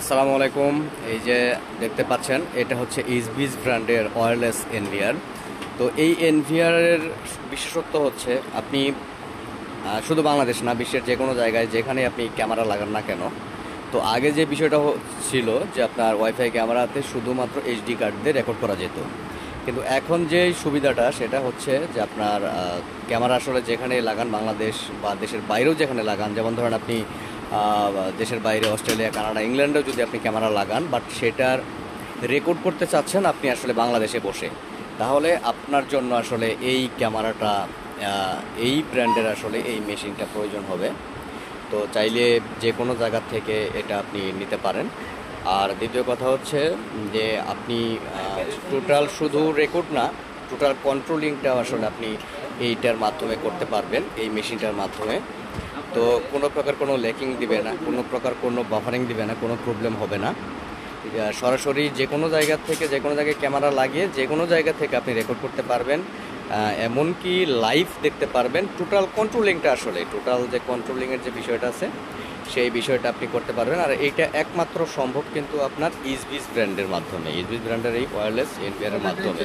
আসসালামু আলাইকুম। এই যে দেখতে পাচ্ছেন, এটা হচ্ছে ইসবিস ব্র্যান্ডের ওয়্যারলেস এনভিআর। তো এই এনভিআরের বিশেষত্ব হচ্ছে আপনি শুধু বাংলাদেশ না, বিশ্বের যে কোনো জায়গায় যেখানে আপনি ক্যামেরা লাগান না কেন, তো আগে যে বিষয়টা ছিল যে আপনার ওয়াইফাই ক্যামেরাতে শুধুমাত্র এইচডি কার্ড দিয়ে রেকর্ড করা যেত। কিন্তু এখন যে সুবিধাটা, সেটা হচ্ছে যে আপনার ক্যামেরা আসলে যেখানে লাগান বাংলাদেশ বা দেশের বাইরেও যেখানে লাগান, যেমন ধরেন আপনি দেশের বাইরে, অস্ট্রেলিয়া, কানাডা, ইংল্যান্ডেও যদি আপনি ক্যামেরা লাগান বাট সেটার রেকর্ড করতে চাচ্ছেন আপনি আসলে বাংলাদেশে বসে। তাহলে আপনার জন্য আসলে এই ক্যামেরাটা এই ব্র্যান্ডের আসলে এই মেশিনটা প্রয়োজন হবে। তো চাইলে যে কোনো জায়গা থেকে এটা আপনি নিতে পারেন। আর দ্বিতীয় কথা হচ্ছে যে আপনি টোটাল শুধু রেকর্ড না টোটাল কন্ট্রোলিংটা আসলে আপনি এইটার মাধ্যমে করতে পারবেন, এই মেশিনটার মাধ্যমে। তো কোনো প্রকার কোনো লেকিং দিবে না, কোনো প্রকার কোনো বাফারিং দিবে না, কোনো প্রবলেম হবে না। সরাসরি যে কোনো জায়গা থেকে, যে কোনো জায়গায় ক্যামেরা লাগিয়ে যে কোনো জায়গা থেকে আপনি রেকর্ড করতে পারবেন। এমনকি লাইভ দেখতে পারবেন। টোটাল কন্ট্রোলিংটা আসলে টোটাল যে কন্ট্রোলিংয়ের যে বিষয়টা আছে, সেই বিষয়টা আপনি করতে পারবেন। আর এইটা একমাত্র সম্ভব কিন্তু আপনার ইসবিস ব্র্যান্ডের মাধ্যমে। ইসবিস ব্র্যান্ডের এই ওয়্যারলেস এনপিআর মাধ্যমে।